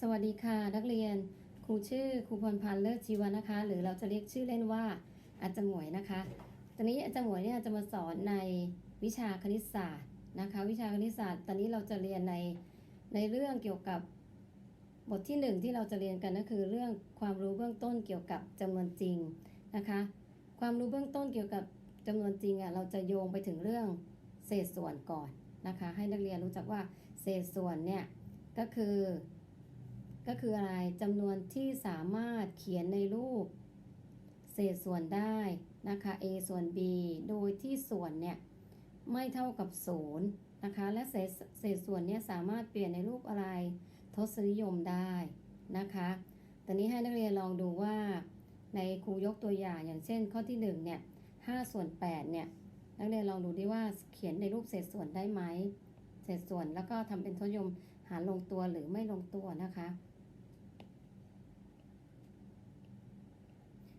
สวัสดีค่ะ นักเรียนครูชื่อครูพรพันธ์เลิศชีวะนะคะ หรือเราจะเรียกชื่อเล่นว่าอาจารย์หมวยนะคะตอนนี้อาจารย์หมวยเนี่ยจะมาสอนในวิชาคณิตศาสตร์นะคะ วิชาคณิตศาสตร์ ตอนนี้เราจะเรียนในในเรื่องเกี่ยวกับบทที่หนึ่งที่เราจะเรียนกันก็คือเรื่องความรู้เบื้องต้นเกี่ยวกับจำนวนจริงนะคะ ความรู้เบื้องต้นเกี่ยวกับจำนวนจริงอะเราจะโยงไปถึงเรื่องเศษส่วนก่อนนะคะ ให้นักเรียนรู้จักว่าเศษส่วนเนี่ยก็คือ ก็คืออะไรจำนวนที่สามารถเขียนในรูป เศษส่วนได้นะคะ a ส่วน b โดยที่ส่วนเนี่ยไม่เท่ากับ0นะคะและเศษเศษส่วนเนี่ยสามารถเปลี่ยนในรูปอะไรทศนิยมได้นะคะตอนนี้ให้นักเรียนลองดูว่าในครูยกตัวอย่างอย่างเช่น ข้อที่1เนี่ย5ส่วน8เนี่ยนักเรียนลองดูดิว่าเขียนในรูปเศษส่วนได้ไหมเศษส่วนแล้วก็ทำเป็นทศนิยมหารลงตัวหรือไม่ลงตัวนะคะ อ่า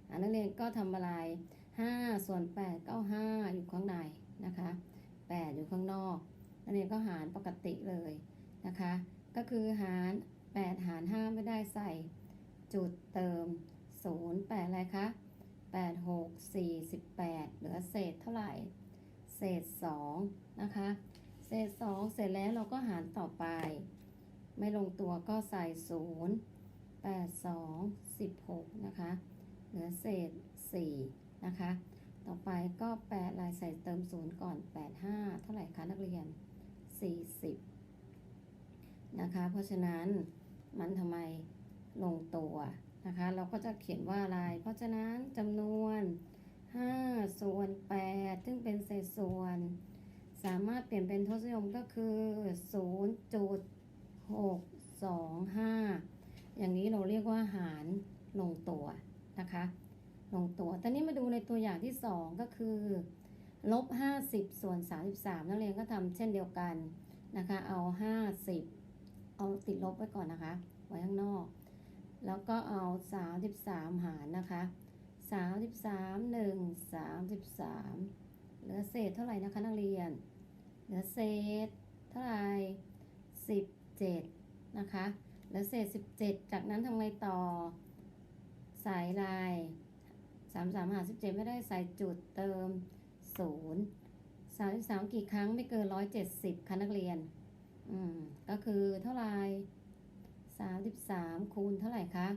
นักเรียนก็ทำอะไร5ส่วน8ก็เอา5อยู่ข้างในนะคะ 8 อยู่ข้างนอกนักเรียนก็หารปกติเลยนะคะ ก็คือหาร 8 หาร 5 ไม่ได้ใส่ จุดเติม 0 8 อะไรคะ 8 6 4 18 เหลือเศษเท่าไหร่ เศษ 2 นะคะ เศษ 2 เสร็จแล้วเราก็หารต่อไป ไม่ลงตัวก็ใส่ 0 8 2 16 นะคะ เหลือเศษ 4 นะคะ ต่อไปก็8ลายใส่เติม 0 ก่อน 8 5 เท่าไหร่คะนักเรียน 40 นะคะ เพราะฉะนั้นมันทำไมลงตัวนะคะ เราก็จะเขียนว่าอะไร เพราะฉะนั้นจำนวน5ส่วน8ซึ่งเป็นเศษส่วน สามารถเปลี่ยนเป็นทศนิยมก็คือ 0.625 อย่างนี้เราเรียกว่าหารลงตัว นะคะ ลงตัวตอนนี้มาดูในตัวอย่างที่ 2 ก็คือลบ50 ส่วน 33 นักเรียนก็ทำเช่นเดียวกันนะคะ เอา 50 เอาติดลบไว้ก่อนนะคะ ไว้ข้างนอก แล้วก็เอา 33 หารนะคะ 33 1 33 เหลือเศษเท่าไหร่นะคะนักเรียน เหลือเศษเท่าไหร่17 นะคะ เหลือเศษ 17 จากนั้นทำไงต่อ ใส่ลายสามสามหาสิบเจ็ดไม่ได้ใส่จุดเติมศูนย์สามสิบสามกี่ครั้งไม่เกินร้อยเจ็ดสิบค่ะนักเรียน อืม ก็คือเท่าไหร่สามสิบสามคูณเท่าไหร่คะ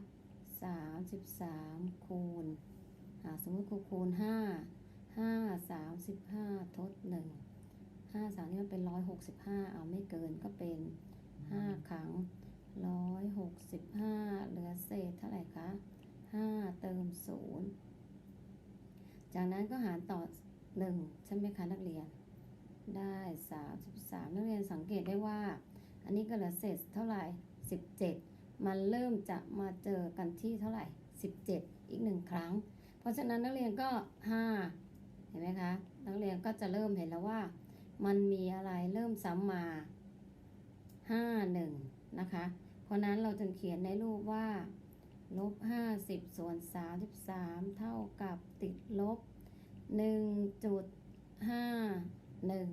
สามสิบสามคูณอ่าสมมติครูคูณห้าห้าสามสิบห้าทดหนึ่งห้าสามนี่มันเป็นร้อยหกสิบห้าเอาไม่เกินก็เป็นห้าครั้งร้อยหกสิบห้าเหลือเศษเท่าไหร่คะ 5 เติม 0 จากนั้นก็หารต่อ 1 ใช่ไหมคะนักเรียน ได้ 33 นักเรียนสังเกตได้ว่า อันนี้ก็เหลือเศษเท่าไหร่ 17 มันเริ่มจะมาเจอกันที่เท่าไหร่ 17 อีกหนึ่งครั้ง เพราะฉะนั้นนักเรียนก็ 5 เห็นไหมคะ นักเรียนก็จะเริ่มเห็นแล้วว่า มันมีอะไรเริ่มซ้ำมา 5 1 นะคะ เพราะนั้นเราจึงเขียนในรูปว่า ลบห้าสิบส่วนสามสิบสามเท่ากับติดลบหนึ่งจุดห้าหนึ่ง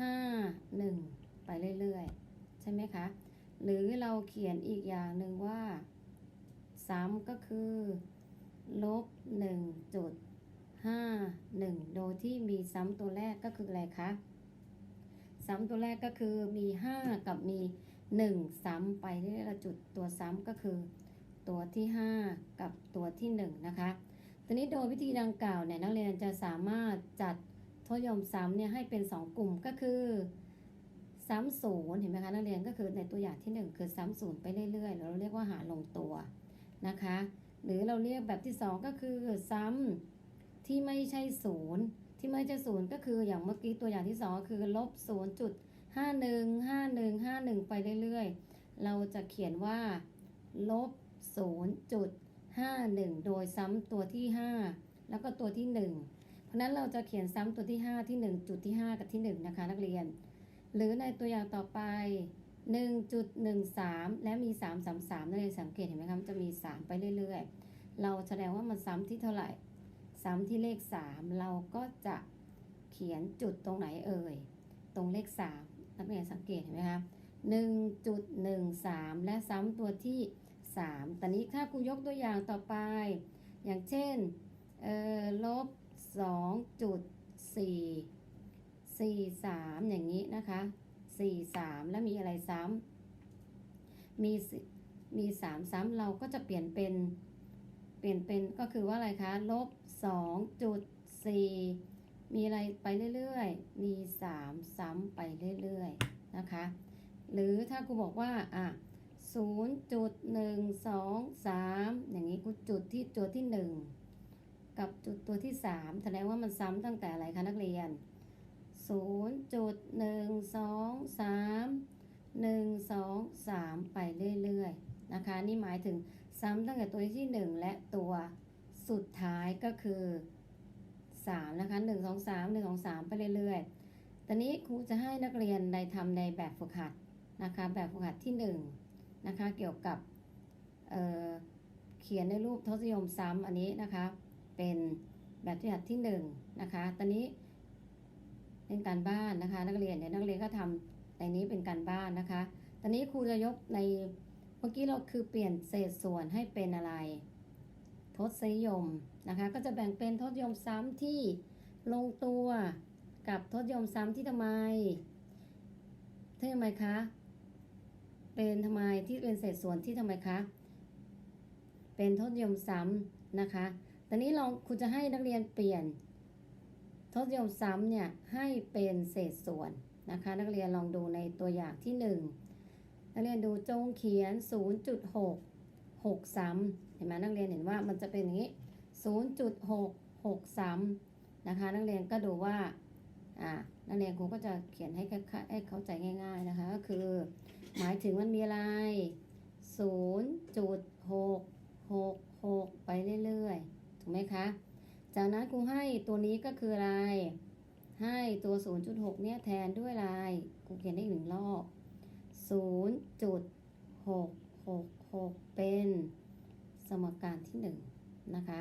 ห้าหนึ่งไปเรื่อยๆ ใช่ไหมคะ หรือเราเขียนอีกอย่างหนึ่งว่าซ้ำก็คือลบหนึ่งจุดห้าหนึ่งโดยที่มีซ้ำตัวแรกก็คืออะไรคะ ซ้ำตัวแรกก็คือมี5กับมี1ซ้ำไปเรื่อยๆเราจุดตัวซ้ำก็คือ ตัวที่ 5 กับตัวที่ 1 นะคะทีนี้โดยวิธีดังกล่าวเนี่ยนักเรียนจะสามารถจัดทศยมซ้ำเนี่ยให้เป็น 2 กลุ่มก็คือซ้ำศูนย์เห็นไหมคะนักเรียนก็คือในตัวอย่างที่ 1 คือซ้ำศูนย์ไปเรื่อยๆเราเรียกว่าหาลงตัวนะคะ หรือเราเรียกแบบที่ 2 ก็คือซ้ำที่ไม่ใช่ศูนย์ที่ไม่ใช่ศูนย์ก็คืออย่างเมื่อกี้ตัวอย่างที่ 2 ก็คือลบ0จุด51 51 51ไปเรื่อยๆ เราจะเขียนว่า ลบ 0.51 โดยซ้ำตัวที่ 5 แล้วก็ตัวที่ 1 เพราะนั้นเราจะเขียนซ้ำตัวที่ 5 ที่ 1 จุดที่ 5 กับที่ 1 นะคะนักเรียน หรือในตัวอย่างต่อไป 1.13 และมี 333นักเรียนสังเกตเห็นไหมคะมันจะมี 3 ไปเรื่อยๆ เราแสดงว่ามันซ้ำที่เท่าไหร่ ซ้ำที่เลข 3 เราก็จะเขียนจุดตรงไหนเอ่ย ตรงเลข 3 นักเรียนสังเกตเห็นไหมคะ1.13 และซ้ำตัวที่ 3 ตอนนี้ถ้าครูยกตัวอย่างต่อไป อย่างเช่นเอ่อลบ2.4 43 อย่างนี้นะคะ 43 แล้วมีอะไรซ้ำมีมีสามซ้ำเราก็จะเปลี่ยนเป็น เปลี่ยนเป็นก็คือว่าอะไรคะลบ2.4มีอะไรไปเรื่อยๆ มี 3 ซ้ำไปเรื่อยๆ นะคะ หรือถ้าครูบอกว่าอะ 0.123อย่างนี้ครูจุดที่ตัวที่1กับจุดตัวที่3แสดงว่ามันซ้ำตั้งแต่อะไรคะนักเรียน0.123 1 2 3ไปเรื่อยๆนะคะ นี่หมายถึงซ้ำตั้งแต่ตัวที่1และตัวสุดท้ายก็คือ3นะคะ1 2 3 1 2 3ไปเรื่อยๆตอนนี้ครูจะให้นักเรียนในทำในแบบฝึกหัดนะคะ แบบฝึกหัดที่1นึ นะคะเกี่ยวกับเเขียนในรูปทศนิยมซ้ำอันนี้นะคะเป็นแบบฝึกหัดที่1นะคะตอนนี้เป็นการบ้านนะคะ นักเรียนเดี๋ยนักเรียนก็ทำในนี้เป็นการบ้านนะคะ ตอนนี้ครูจะยกในเมื่อกี้เราคือเปลี่ยนเศษส่วนให้เป็นอะไร ทศนิยมนะคะ ก็จะแบ่งเป็นทศนิยมซ้ำที่ลงตัวกับทศนิยมซ้ำที่ทำไมทำไมคะ เป็นทำไมที่เป็นเศษส่วนที่ทำไมคะ เป็นทศนิยมซ้ำนะคะ ตอนนี้ลองครูจะให้นักเรียนเปลี่ยน ทศนิยมซ้ำเนี่ยให้เป็นเศษส่วนนะคะ นักเรียนลองดูในตัวอย่างที่ 1 นักเรียนดูจงเขียน 0.6 6ซ้ำเห็นไหมนักเรียนเห็นว่ามันจะเป็นอย่างนี้ 0.6 6ซ้ำนะคะ นักเรียนก็ดูว่าอ่านักเรียนครูก็จะเขียนให้ให้เข้าใจง่าย ๆนะคะ ก็คือ หมายถึงมันมีอะไร 0.666 ไปเรื่อยๆ ถูกไหมคะ จากนั้นครูให้ตัวนี้ก็คืออะไร ให้ตัว 0.6 เนี่ยแทนด้วยอะไรครูเขียนได้อีกหนึ่งรอบ 0.666 เป็นสมการที่ 1 นะคะ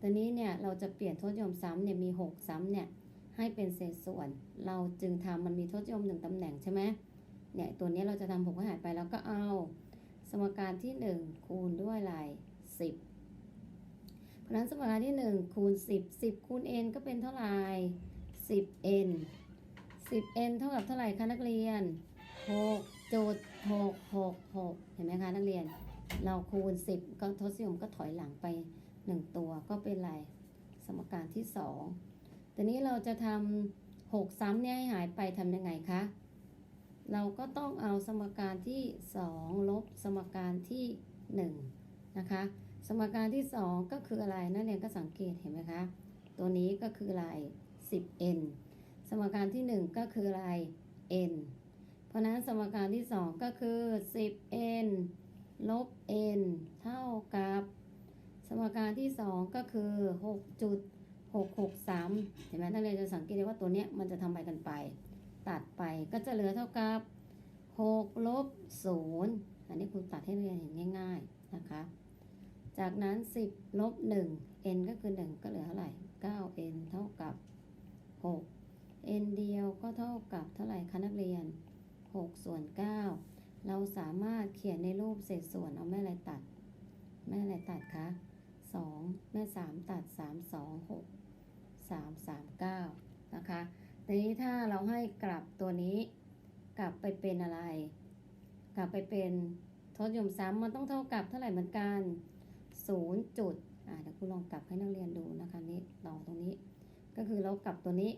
ตอนนี้เนี่ยเราจะเปลี่ยนทศนิยมซ้ำเนี่ยมี 6 ซ้ำเนี่ยให้เป็นเศษส่วน เราจึงทำมันมีทศนิยม1ตำแหน่งใช่ไหม เนี่ยตัวนี้เราจะทำหกให้หายไปแล้วก็เอา สมการที่ 1 คูณด้วยอะไร10 เพราะนั้นสมการที่ 1 คูณ 10 10 คูณ n ก็เป็นเท่าไหร่ 10n 10n เท่ากับเท่าไหร่คะนักเรียน 6 จุด 6 6 6 เห็นไหมคะนักเรียน เราคูณ 10 ก็ทศนิยมก็ถอยหลังไป 1 ตัวก็เป็นไรสมการที่2ทีนี้เราจะทำ6ซ้ำเนี่ยให้หายไปทำยังไงคะ เราก็ต้องเอาสมการที่ 2 ลบสมการที่ 1 นะคะ สมการที่ 2 ก็คืออะไรนักเรียนก็สังเกตเห็นไหมคะ ตัวนี้ก็คืออะไร 10n สมการที่ 1 ก็คืออะไร n เพราะนั้นสมการที่ 2 ก็คือ 10n ลบ n เท่ากับ สมการที่ 2 ก็คือ 6.663 เห็นไหมนักเรียนจะสังเกตได้ว่าตัวเนี้ยมันจะทำไปกันไป ตัดไปก็จะเหลือเท่ากับ6ลบ0อันนี้คุณตัดให้เรียนเห็นง่ายๆนะคะ จากนั้น 10ลบ1 n ก็คือ 1 ก็เหลือเท่าไหร่ 9n เท่ากับ 6 n เดียวก็เท่ากับเท่าไหร่คะนักเรียน 6 ส่วน 9 เราสามารถเขียนในรูปเศษส่วนเอาแม่อะไรตัด แม่อะไรตัดคะ2แม่ 3 ตัด 3 2 6 3 3 9 นะคะ ทีนี้ถ้าเราให้กลับตัวนี้กลับไปเป็นอะไร กลับไปเป็นทศนิยมซ้ำมันต้องเท่ากับเท่าไหร่เหมือนกัน0จุดอ่าเดี๋ยวคุณลองกลับให้นักเรียนดูนะคะนี่ต่อตรงนี้ ก็คือเรากลับตัวนี้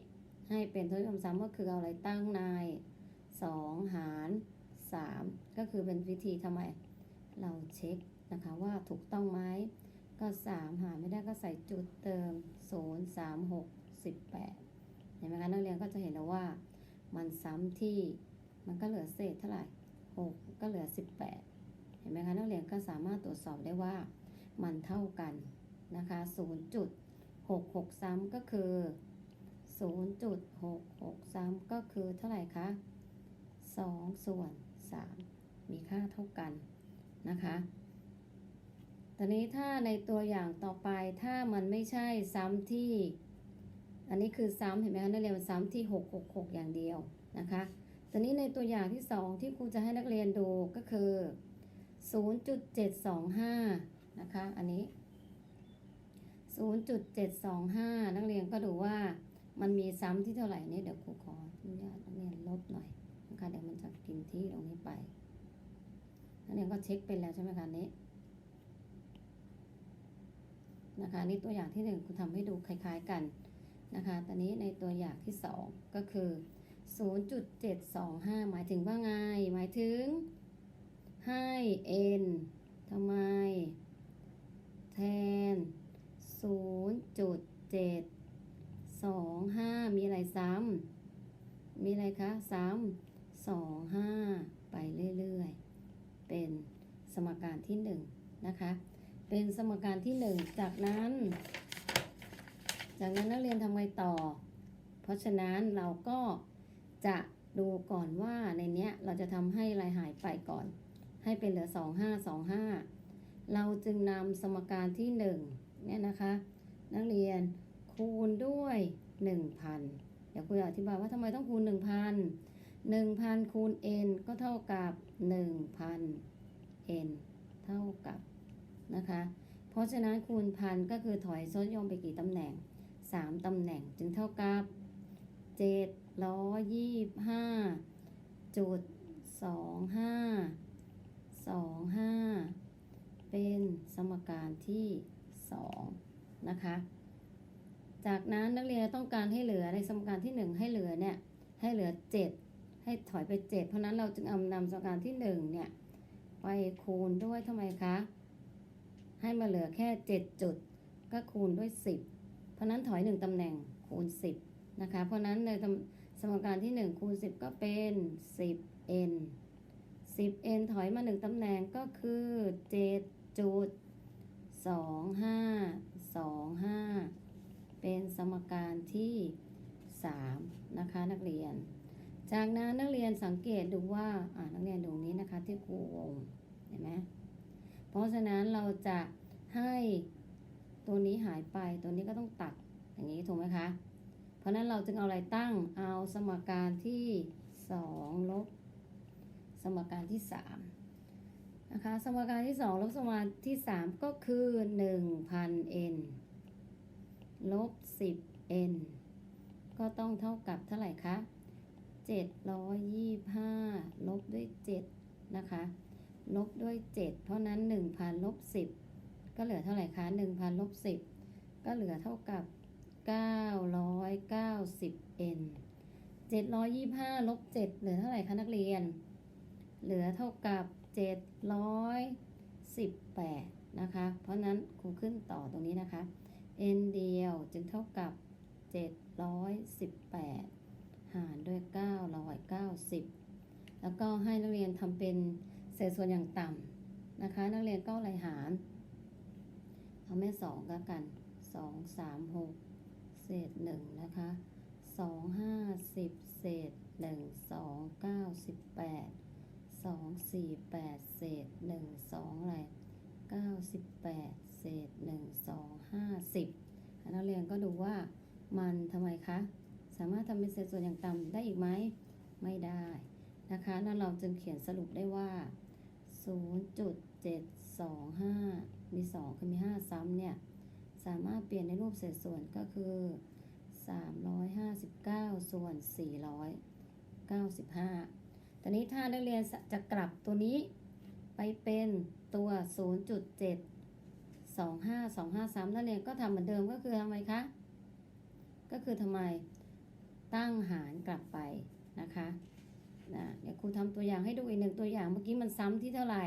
ให้เป็นทศนิยมซ้ำก็คือเอาอะไรตั้งใน2 หาร 3 ก็คือเป็นวิธีทำไม เราเช็คนะคะว่าถูกต้องไหมก็ 3 หารไม่ได้ก็ใส่จุดเติม 0 3 6 18 เห็นไหมคะนักเรียนก็จะเห็นแล้วว่า มันซ้ำที่มันก็เหลือเศษเท่าไหร่ 6 ก็เหลือ 18 เห็นไหมคะนักเรียนก็สามารถตรวจสอบได้ว่า มันเท่ากันนะคะ0.66ซ้ำก็คือ 0.66ซ้ำก็คือเท่าไหร่คะ 2 ส่วน 3 มีค่าเท่ากันนะคะตอนนี้ถ้าในตัวอย่างต่อไปถ้ามันไม่ใช่ซ้ำที่ อันนี้คือซ้ำเห็นไหมคะนักเรียนมันซ้ำที่ 666 อย่างเดียวนะคะตอนนี้ในตัวอย่างที่สองที่ครูจะให้นักเรียนดูก็คือ 0.725 นะคะ อันนี้ 0.725 นักเรียนก็ดูว่ามันมีซ้ำที่เท่าไหร่นี่เดี๋ยวครูขออนุญาตนักเรียนลบหน่อยนะคะเดี๋ยวมันจะกินที่ตรงนี้ไปนักเรียนก็เช็คเป็นแล้วใช่ไหมคะนนี้นะคะนี่ตัวอย่างที่หนึ่งครูทำให้ดูคล้าย ๆ กัน นะคะ ตอนนี้ในตัวอย่างที่สองก็คือ 0.725 หมายถึงว่าไง หมายถึงให้ n ทำไม แทน 0.725 มีอะไรซ้ำ มีอะไรคะซ้ำ25 ไปเรื่อยๆ เป็นสมการที่ 1 นะคะ เป็นสมการที่ 1 จากนั้น จากนั้นนักเรียนทำไงต่อ เพราะฉะนั้นเราก็จะดูก่อนว่าในเนี้ยเราจะทำให้รายหายไปก่อน ให้เป็นเหลือ 2525 เราจึงนำสมการที่ 1 เนี่ยนะคะ นักเรียนคูณด้วย 1,000 เดี๋ยวครูจะอธิบายว่าทำไมต้องคูณ 1,000 1,000 คูณ n ก็เท่ากับ 1,000 n เท่ากับนะคะ เพราะฉะนั้นคูณพันก็คือถอยซดยมไปกี่ตำแหน่ง 3 ตำแหน่งจึงเท่ากับ 725จุด25 25 เป็นสมการที่ 2 นะคะ จากนั้นนักเรียนต้องการให้เหลือในสมการที่ 1 ให้เหลือเนี่ย ให้เหลือ 7 ให้ถอยไป 7 เพราะนั้นเราจึงเอานำสมการที่ 1 เนี่ย ไปคูณด้วยทำไมคะ ให้มาเหลือแค่ 7 จุด ก็คูณด้วย 10 เพราะนั้นถอย 1 ตำแหน่งคูณ 10 นะคะ เพราะนั้นในสมการที่ 1 คูณ 10 ก็เป็น 10n 10n ถอยมา 1 ตำแหน่งก็คือ 7 จุด 25 25 เป็นสมการที่ 3 นะคะนักเรียน จากนั้นนักเรียนสังเกตดูว่าอ่านักเรียนดูนี้นะคะที่ครูวงเห็นไหมเพราะฉะนั้นเราจะให้ ตัวนี้หายไปตัวนี้ก็ต้องตัดอย่างนี้ถูกไหมคะ เพราะฉะนั้นเราจึงเอาอะไรตั้งเอาสมการที่2ลบสมการที่3นะคะสมการที่2ลบสมการที่ 3 ก็คือ 1,000n ลบ 10n ก็ต้องเท่ากับเท่าไหร่คะ725 ลบด้วย 7 นะคะ ลบด้วย 7 เพราะนั้น 1,000ลบ10 ก็เหลือเท่าไหร่คะ1,000ลบ10ก็เหลือเท่ากับ 990n 725ลบ7เหลือเท่าไหร่คะนักเรียน เหลือเท่ากับ718นะคะ เพราะนั้นครูขึ้นต่อตรงนี้นะคะ n เดียวจึงเท่ากับ718หารด้วย990แล้วก็ให้นักเรียนทำเป็นเศษส่วนอย่างต่ำนะคะ นักเรียนก็อะไรหาร เอาแม่สองก็กันสองสามหกเศษหนึ่งนะคะสองห้าสิบเศษหนึ่งสองเก้าสิบแปดสองสี่แปดเศษหนึ่งสองอะไรเก้าสิบแปดเศษหนึ่งสองห้าสิบนักเรียนก็ดูว่ามันทำไมคะ สามารถทำเป็นเศษส่วนอย่างต่ำได้อีกไหม ไม่ได้นะคะนั่นเราจึงเขียนสรุปได้ว่า 0.725 มี2คือมี 5 ซ้ำเนี่ย สามารถเปลี่ยนในรูปเศษส่วนก็คือ 359 ส่วน 495 ตอนนี้ถ้านักเรียนจะกลับตัวนี้ไปเป็นตัว 0.72525นักเรียนก็ทำเหมือนเดิมก็คือทำไมคะ ก็คือทำไมตั้งหารกลับไปนะคะนะเดี๋ยวครูทำตัวอย่างให้ดูอีกหนึ่งตัวอย่างเมื่อกี้มันซ้ำที่เท่าไหร่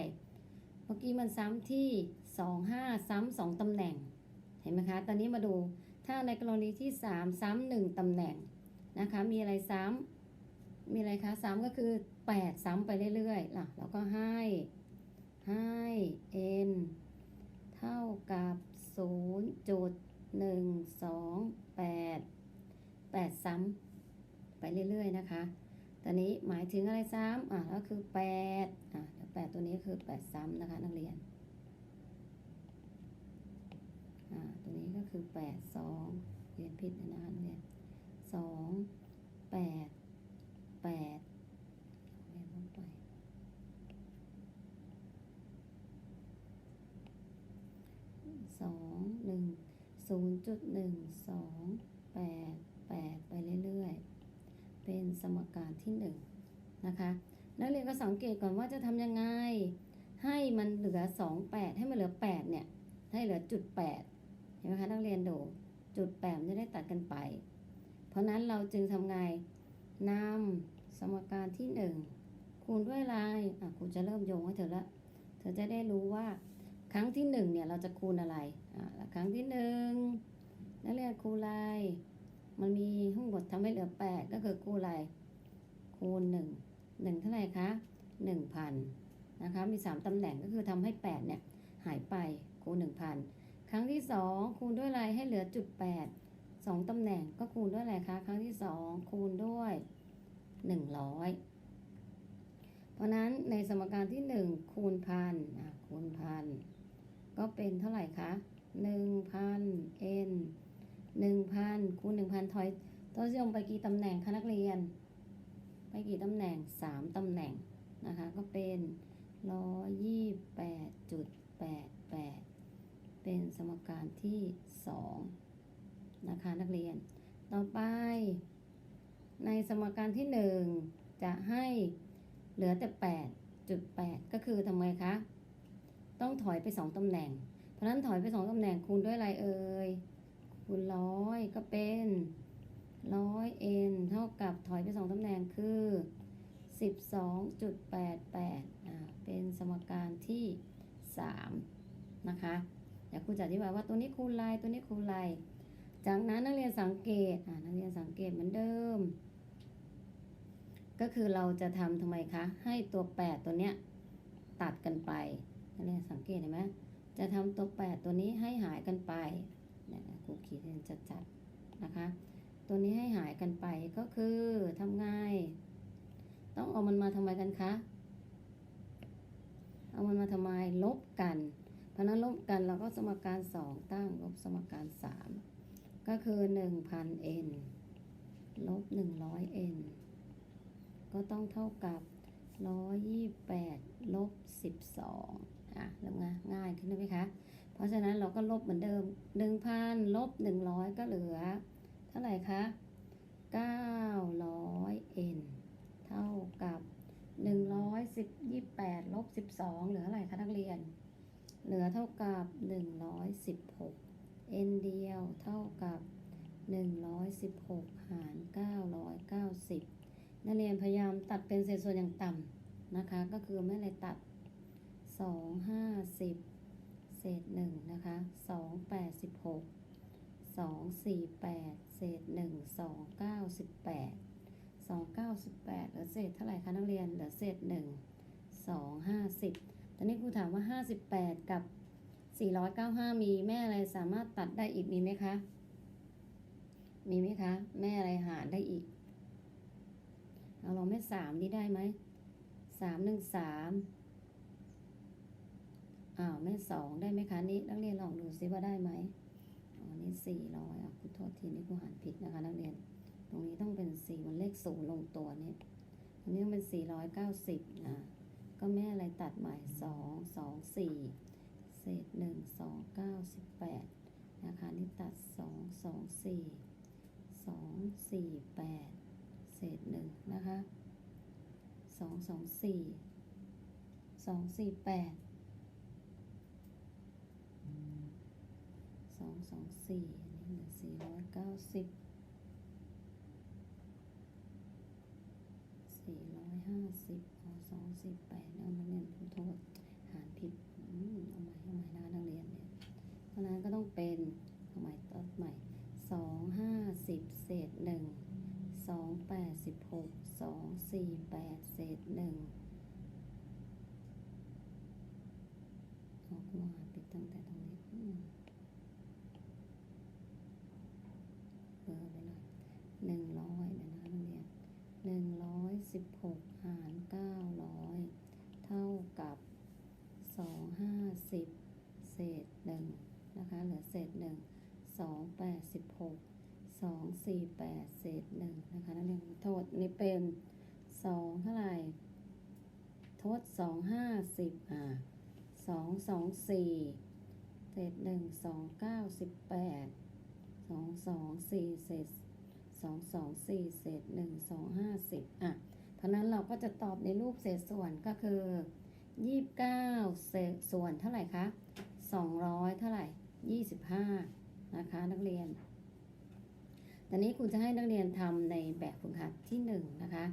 เมื่อกี้มันซ้ำที่ 2 5 ซ้ำสองตำแหน่ง เห็นไหมคะ ตอนนี้มาดูถ้าในกรณีที่ 3 ซ้ำหนึ่งตำแหน่งนะคะ มีอะไรซ้ำมีอะไรคะซ้ำก็คือ 8 ซ้ำไปเรื่อยๆล่ะเราก็ให้ให้ n เท่ากับ 0.128 8 ซ้ำไปเรื่อยๆนะคะ ตอนนี้หมายถึงอะไรซ้ำอะก็คือ 8 อะแปดตัวนี้คือ 8 ซ้ำนะคะนักเรียน ตัวนี้ก็คือแปดสองเรียนผิดนะคะเนี่ยสองแปดแปดเรียนลงไปสองหนึ่งศูนย์จุดหนึ่งสองแปดแปดไปเรื่อยๆ เป็นสมการที่หนึ่งนะคะ นักเรียนก็สังเกตก่อนว่าจะทำยังไง ให้มันเหลือสองแปดให้มันเหลือแปดเนี่ย ให้เหลือจุดแปด เห็นไหมคะนักเรียนดูจุดแปดมันจะได้ตัดกันไป เพราะนั้นเราจึงทำไงนำสมการที่หนึ่งคูณด้วยอะไรอะครูจะเริ่มโยงให้เธอละเธอจะได้รู้ว่าครั้งที่หนึ่งเนี่ยเราจะคูณอะไรอ่าครั้งที่หนึ่งนักเรียนคูณอะไรมันมีห้องบททำให้เหลือแปดก็คือคูณอะไรคูณหนึ่งหนึ่งเท่าไหร่คะหนึ่งพันนะคะมีสามตำแหน่งก็คือทำให้แปดเนี่ยหายไปคูณหนึ่งพัน ครั้งที่สองคูณด้วยอะไรให้เหลือจุดแปดสองตำแหน่งก็คูณด้วยอะไรคะครั้งที่สองคูณด้วยหนึ่งร้อยเพราะนั้นในสมการที่หนึ่งคูณพันคูณพันก็เป็นเท่าไหร่คะหนึ่งพัน n หนึ่งพันคูณหนึ่งพันถอยตัวเชื่อมไปกี่ตำแหน่งคะนักเรียน ไปกี่ตำแหน่งสามตำแหน่งนะคะ ก็เป็นร้อยยี่แปดจุดแปดแปดเป็น สมการที่สองนะคะ นักเรียน ต่อไป ในสมการที่หนึ่งจะให้เหลือแต่แปดจุดแปดก็คือทำไมคะ ต้องถอยไป 2 ตำแหน่ง เพราะนั้นถอยไป 2 ตำแหน่งคูณด้วยอะไรเอ่ย คูณร้อยก็เป็นร้อย n เท่ากับถอยไป 2 ตำแหน่งคือ 12.88อ่าเป็นสมการที่ 3 นะคะ เดี๋ยวครูจะอธิบายว่าตัวนี้คูณอะไรตัวนี้คูณอะไรจากนั้นนักเรียนสังเกตอ่านักเรียนสังเกตเหมือนเดิม ก็คือเราจะทำทำไมคะ ให้ตัว 8 ตัวเนี้ยตัดกันไปนักเรียนสังเกตเห็นไหมจะทำตัวแปดตัวนี้ให้หายกันไปนี่ยครูขีดให้จัดๆนะคะ ตัวนี้ให้หายกันไปก็คือทำไงต้องเอามันมาทำไมกันคะ เอามันมาทำไมลบกัน เพราะนั้นลบกันเราก็สมการสองตั้งลบสมการสามก็คือหนึ่งพัน n ลบหนึ่งร้อย n ก็ต้องเท่ากับร้อยยี่แปดลบสิบสองอะเริ่มง่ายง่ายขึ้นไหมคะ เพราะฉะนั้นเราก็ลบเหมือนเดิม 1,000 ลบ 100 ก็เหลือ เท่าไหร่คะ 900 n เท่ากับ 110 28 ลบ 12 เหลืออะไรคะนักเรียน เหลือเท่ากับ 116 n เดียวเท่ากับ 116 หาร 990 นักเรียนพยายามตัดเป็นเศษส่วนอย่างต่ำนะคะ ก็คือไม่เลยตัด 2 50 เศษ1นะคะ 2 86 248 เศษ 1 298 298เหลือเศษเท่าไหร่คะนักเรียนเหลือเศษ 1 250 แต่นี่ครูถามว่า 58 กับ 495 มีแม่อะไรสามารถตัดได้อีกมีไหมคะ มีไหมคะ แม่อะไรหารได้อีก เอาลองแม่สามนี่ได้ไหมสามหนึ่งสามอ้าวแม่สองได้ไหมคะนี่นักเรียนลองดูซิว่าได้ไหมอ๋อนี่สี่ร้อยอะครูโทษทีนี่ครูหานผิดนะคะนักเรียน ตรงนี้ต้องเป็นสี่มันเลขศูนย์ลงตัวเนี่ยอันนี้ต้องเป็นสี่ร้อยเก้าสิบอ่า ก็แม่อะไรตัดใหม่สองสองสี่เศษหนึ่งสองเก้าสิบแปดนะคะนี่ตัดสองสองสี่สองสี่แปดเศษหนึ่งนะคะสองสองสี่สองสี่แปดสองสองสี่อันนี้เหลือสี่ร้อยเก้าสิบสี่ร้อยห้าสิบ สองสี่แปดเอามาเรียนผู้โทษหารผิดเอาใหม่เอาใหม่นะนักเรียนเนี่ยเพราะนั้นก็ต้องเป็นเอาใหม่ตัดใหม่สองห้าสิบเศษหนึ่งสองแปดสิบหกสองสี่แปดเศษหนึ่งเอกูหารผิดตั้งแต่ตรงนี้เบอร์ไปหน่อยหนึ่งร้อย 116 หาร 900 เท่ากับ 250 เศษ1นะคะเหลือเศษ 1 286 248 เศษ1นะคะนั่นเองโทษนี่เป็น 2 เท่าไหร่โทษ 250 อ่า 224 เศษ 1 298 224 เศษ สองสองสี่เศษหนึ่งสองห้าสิบอะเพราะนั้นเราก็จะตอบในรูปเศษส่วนก็คือยี่สิบเก้าเศษส่วนเท่าไหร่คะสองร้อยเท่าไหร่ยี่สิบห้านะคะนักเรียน ตอนนี้ครูจะให้นักเรียนทำในแบบฝึกหัดที่หนึ่งนะคะ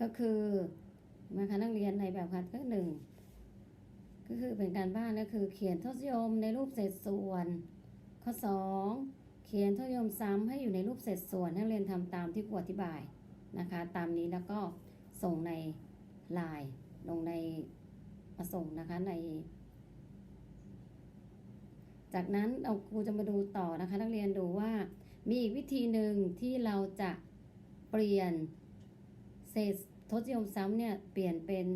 ก็คือนะคะนักเรียนในแบบฝึกหัดก็หนึ่งก็คือเป็นการบ้านก็คือเขียนทศนิยมในรูปเศษส่วน ข้อ2 เขียนทศนิยมซ้ำให้อยู่ในรูปเศษส่วนนักเรียนทำตามที่ครูอธิบายนะคะ ตามนี้แล้วก็ส่งในลน์ลงในมาส่งนะคะใน จากนั้นเราครูจะมาดูต่อนะคะ นักเรียนดูว่า มีอีกวิธีหนึ่งที่เราจะเปลี่ยนเศษทศนิยมซ้ำเนี่ยเปลี่ยนเป็น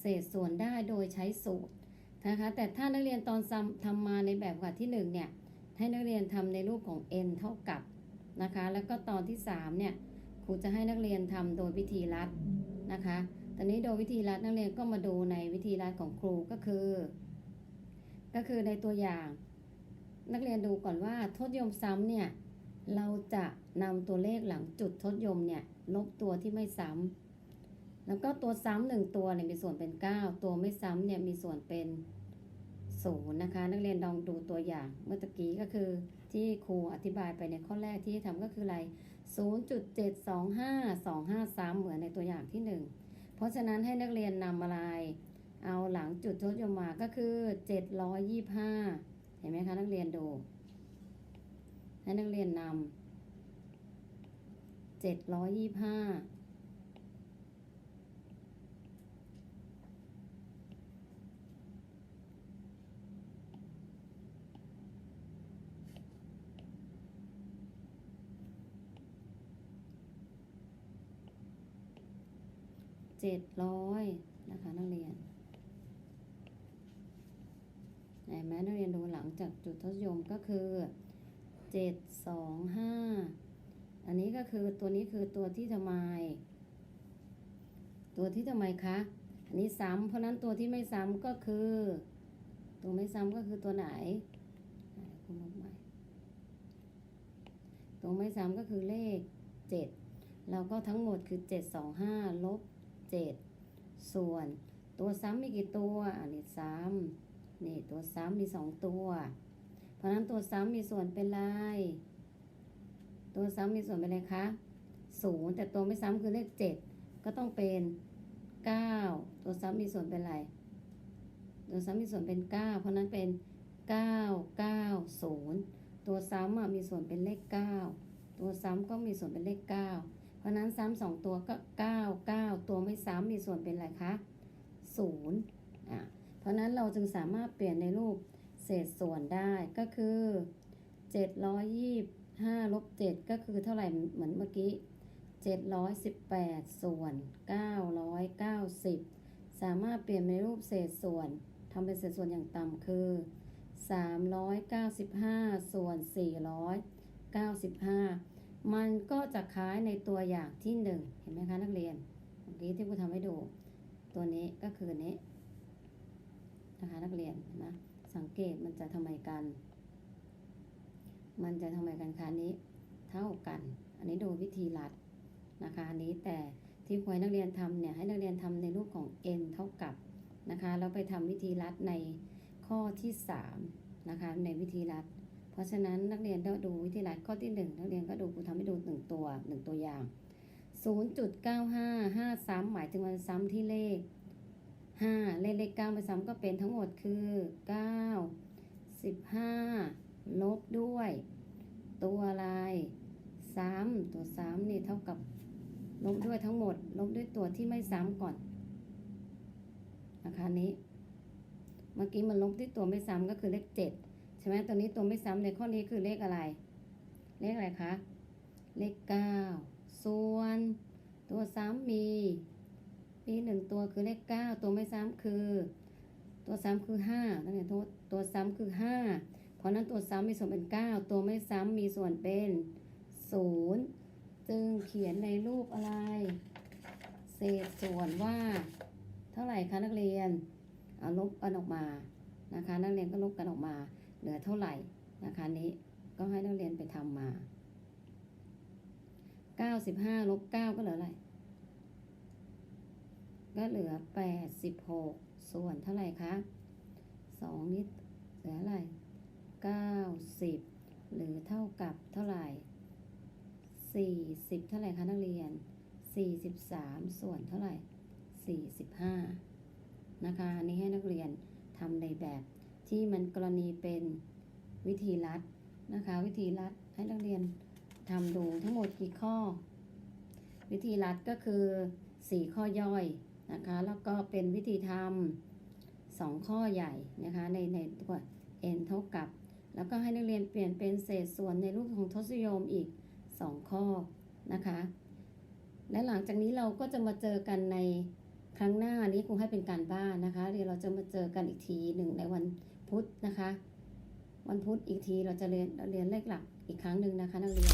เศษส่วนได้โดยใช้สูตรนะคะ แต่ถ้านักเรียนตอนซ้ำทำมาในแบบกหัดที่หนึ่งเนี่ย ให้นักเรียนทำในรูปของ n เท่ากับนะคะ แล้วก็ตอนที่3เนี่ยครูจะให้นักเรียนทำโดยวิธีรัดนะคะ ตอนนี้โดยวิธีรัดนักเรียนก็มาดูในวิธีรัดของครูก็คือ ก็คือในตัวอย่าง นักเรียนดูก่อนว่าทศยมซ้ำเนี่ยเราจะนำตัวเลขหลังจุดทศยมเนี่ยลบตัวที่ไม่ซ้ำแล้วก็ตัวซ้ำหนึ่งตัวเนี่ยมีส่วนเป็น 9 ตัวไม่ซ้ำเนี่ยมีส่วนเป็น ศูนย์นะคะ นักเรียนลองดูตัวอย่างเมื่อกี้ก็คือที่ครูอธิบายไปในข้อแรกที่ทำก็คืออะไร 0.725 253เหมือนในตัวอย่างที่ 1 เพราะฉะนั้นให้นักเรียนนำอะไร เอาหลังจุดทศยมมาก็คือ 725 เห็นไหมคะ นักเรียนดู ให้นักเรียนนำ725 เจ็ดร้อยนะคะนักเรียนเห็นไหมนักเรียนดูหลังจากจุดทศยมก็คือเจ็ดสองห้าอันนี้ก็คือตัวนี้คือตัวที่ทำไม ตัวที่ทำไมคะ อันนี้ซ้ำเพราะนั้นตัวที่ไม่ซ้ำก็คือ ตัวไม่ซ้ำก็คือตัวไหนคุณลบใหม่ตัวไม่ซ้ำก็คือเลขเจ็ดแล้วก็ทั้งหมดคือเจ็ดสองห้าลบ 7ส่วนตัวซ้ำมีกี่ตัวอันนี้ซ้ำนี่ตัวซ้ำมีสองตัว เพราะนั้นตัวซ้ำมีส่วนเป็นไรตัวซ้ำมีส่วนเป็นอะไรคะศูนย์แต่ตัวไม่ซ้ำคือเลข7ก็ต้องเป็น9ตัวซ้ำมีส่วนเป็นอะไรตัวซ้ำมีส่วนเป็น9เพราะนั้นเป็น9 9 0ตัวซ้ำมีส่วนเป็นเลข9ตัวซ้ำก็มีส่วนเป็นเลข9เพ ราะนั้นซ้ำสองตัวก็9 9ตัวไม่ซ้ำมีส่วนเป็นอะไรคะ0อะเพราะนั้นเราจึงสามารถเปลี่ยนในรูปเศษส่วนได้ก็คือ725ลบ7ก็คือเท่าไหร่เหมือนเมื่อกี้718ส่วน990สามารถเปลี่ยนในรูปเศษส่วนทำเป็นเศษส่วนอย่างต่ำคือ395ส่วน495 มันก็จะคล้ายในตัวอย่างที่หนึ่งเห็นไหมคะนักเรียนเมื่อกี้ที่ครูทำให้ดู ตัวนี้ก็คือนี้นะคะนักเรียนนะสังเกตมันจะทำไมกัน มันจะทำไมกันคะนี้เท่ากัน อันนี้ดูวิธีลัดนะคะอันนี้แต่ที่ครูให้นักเรียนทำเนี่ยให้นักเรียนทำในรูปของ n เท่ากับนะคะแล้วไปทำวิธีลัดในข้อที่3นะคะในวิธีลัด เพราะฉะนั้นนักเรียนต้องดูวิธีลัดข้อที่ 1 นักเรียนก็ดูครูทำให้ดู 1 ตัว 1 ตัวอย่าง 0.95 5ซ้ำหมายถึงมันซ้ำที่เลข 5 เลขเลข9ไปซ้ำก็เป็นทั้งหมดคือ 9 15 ลบด้วย ตัวอะไรซ้ำตัวซ้ำนี่เท่ากับลบด้วยทั้งหมด ลบด้วยตัวที่ไม่ซ้ำก่อนนะคะนี้ เมื่อกี้มันลบที่ตัวไม่ซ้ำก็คือเลข7 ช่ไหมตัวนี้ตัวไม่ซ้ำในข้อนี้คือเลขอะไร เลขอะไรคะ เลข9ส่วน ตัวซ้ำมีมีหนึ่งตัวคือเลข9ตัวไม่ซ้ำคือ ตัวซ้ำคือ5นั่นเองตัวตัวซ้ำคือ5เพราะนั้นตัวซ้ำมีส่วนเป็น9ตัวไม่ซ้ำมีส่วนเป็น0จึงเขียนในรูปอะไร เศษส่วนว่า เท่าไหร่คะนักเรียนเอาลบกันออกมานะคะ นักเรียนก็ลบกันออกมา เหลือเท่าไหร่นะคะนี้ก็ให้นักเรียนไปทำมาเก้าสิบห้าลบเก้าก็เหลืออะไร ก็เหลือแปดสิบหกส่วนเท่าไหร่คะสองนิดเหลืออะไรเก้าสิบหรือเท่ากับเท่าไหร่สี่สิบเท่าไหร่คะนักเรียนสี่สิบสามส่วนเท่าไหร่สี่สิบห้านะคะ อันนี้ให้นักเรียนทำในแบบ ที่มันกรณีเป็นวิธีรัดนะคะ วิธีรัดให้นักเรียนทำดูทั้งหมดกี่ข้อ วิธีรัดก็คือ 4 ข้อย่อยนะคะ แล้วก็เป็นวิธีทำสองข้อใหญ่นะคะ ในในตัว n เท่ากับ แล้วก็ให้นักเรียนเปลี่ยนเป็นเศษส่วนในรูปของทศนิยมอีก 2 ข้อนะคะ และหลังจากนี้เราก็จะมาเจอกันในครั้งหน้านี้ครูให้เป็นการบ้านนะคะเดี๋ยวเราจะมาเจอกันอีกทีหนึ่งในวัน พุธนะคะ วันพุธอีกทีเราจะเรียนเรียนเลขหลักอีกครั้งหนึ่งนะคะนักเรียน